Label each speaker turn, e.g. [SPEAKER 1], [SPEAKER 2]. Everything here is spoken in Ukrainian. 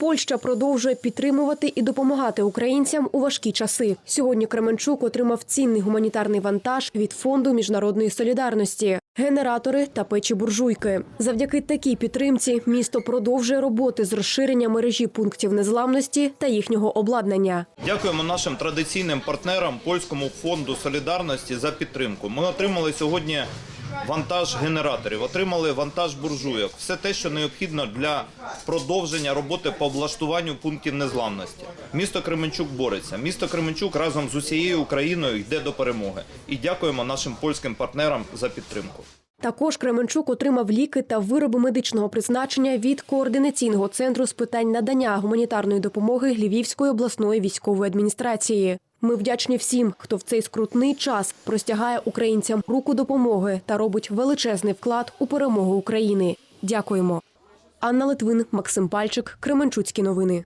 [SPEAKER 1] Польща продовжує підтримувати і допомагати українцям у важкі часи. Сьогодні Кременчук отримав цінний гуманітарний вантаж від фонду міжнародної солідарності, генератори та печі буржуйки. Завдяки такій підтримці місто продовжує роботи з розширення мережі пунктів незламності та їхнього обладнання.
[SPEAKER 2] Дякуємо нашим традиційним партнерам польському фонду солідарності за підтримку. Ми отримали сьогодні вантаж генераторів, отримали вантаж буржуйок. Все те, що необхідно для продовження роботи по облаштуванню пунктів незламності. Місто Кременчук бореться. Місто Кременчук разом з усією Україною йде до перемоги. І дякуємо нашим польським партнерам за підтримку.
[SPEAKER 1] Також Кременчук отримав ліки та вироби медичного призначення від координаційного центру з питань надання гуманітарної допомоги Львівської обласної військової адміністрації. Ми вдячні всім, хто в цей скрутний час простягає українцям руку допомоги та робить величезний вклад у перемогу України. Дякуємо. Анна Литвин, Максим Пальчик, Кременчуцькі новини.